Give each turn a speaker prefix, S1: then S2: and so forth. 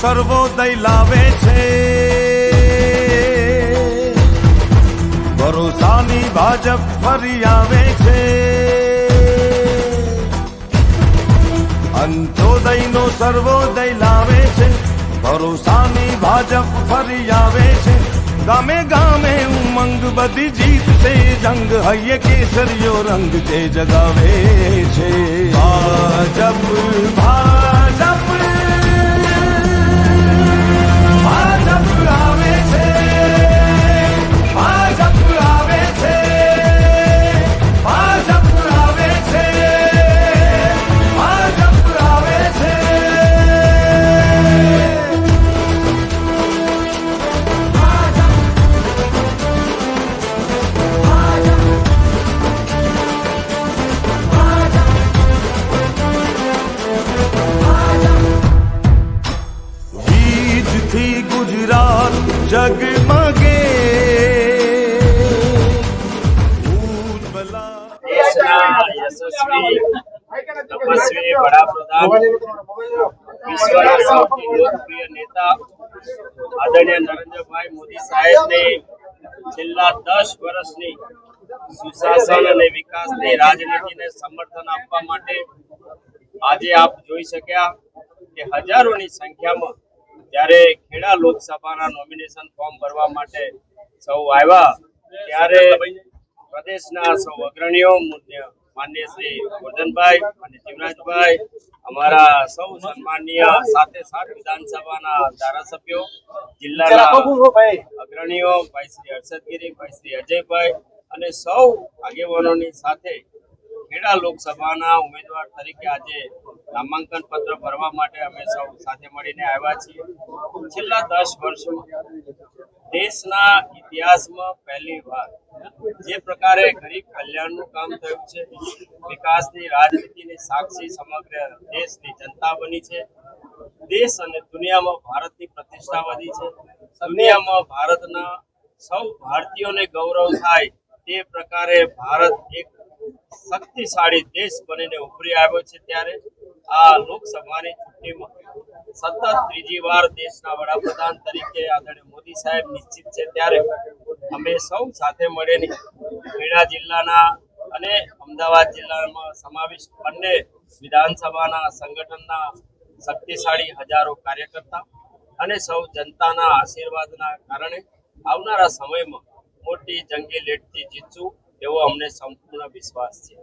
S1: સર્વોદય લાવે છે. ભરોસાની ભાજપ ફરી આવે છે. અંત્યોદયનો સર્વોદય લાવે છે. ભરોસાની ભાજપ ફરી આવે છે. ગામે ગામે ઉમંગ બધી જીત છે જંગ હૈયે કેસરીયો રંગ છે જગાવે છે. ભાજપ બીજથી ગુજરાત જગમગે
S2: દેશના યશસ્વી નરેન્દ્રભાઈ મોદી સાહેબની છેલ્લા દસ વર્ષની સુશાસન અને વિકાસની રાજનીતિને સમર્થન આપવા માટે આજે આપ જોઈ શક્યા કે હજારોની સંખ્યામાં જ્યારે ખેડા લોકસભાના નોમિનેશન ફોર્મ ભરવા માટે સૌ આવ્યા ત્યારે પ્રદેશના સૌ અગ્રણીઓ માન્ય શ્રી ગોરધનભાઈ અને જીવરાજભાઈ અમારા સૌ સન્માનીય સાથે સાત વિધાનસભાના ધારાસભ્યો જિલ્લાના અગ્રણીઓ ભાઈ શ્રી હર્ષદગીરી ભાઈ શ્રી અજયભાઈ અને સૌ આગેવાનોની સાથે ખેડા લોકસભાના ઉમેદવાર તરીકે આજે નામાંકન પત્ર ભરવા માટે અમે સૌ સાથે મળીને આવ્યા છીએ. છેલ્લા દસ વર્ષમાં દેશના ઇતિહાસમાં પહેલી વાર જે પ્રકારે ગરીબ કલ્યાણનું કામ થયું છે, વિકાસની રાજનીતિની સાક્ષી સમગ્ર દેશની જનતા બની છે. દેશ અને દુનિયામાં ભારતની પ્રતિષ્ઠા વધી છે. દુનિયામાં ભારતના સૌ ભારતીયોને ગૌરવ થાય તે પ્રકારે ભારત એક શક્તિશાળી દેશ બનીને ઉભરી આવ્યો છે ત્યારે આ લોકસભાની ચૂંટણીમાં સતત ત્રીજી વાર દેશના વડાપ્રધાન તરીકે આદરણીય મોદી સાહેબ નિશ્ચિત છે ત્યારે અમે સૌ સાથે મળીને ખેડા જિલ્લાના અને અમદાવાદ જિલ્લામાં સમાવિષ્ટ બંને વિધાનસભાના સંગઠનના શક્તિશાળી હજારો કાર્યકર્તા અને સૌ જનતાના આશીર્વાદના કારણે આવનારા સમયમાં મોટી જંગી લેટથી જીતશું. એવો અમને સંપૂર્ણ વિશ્વાસ છે.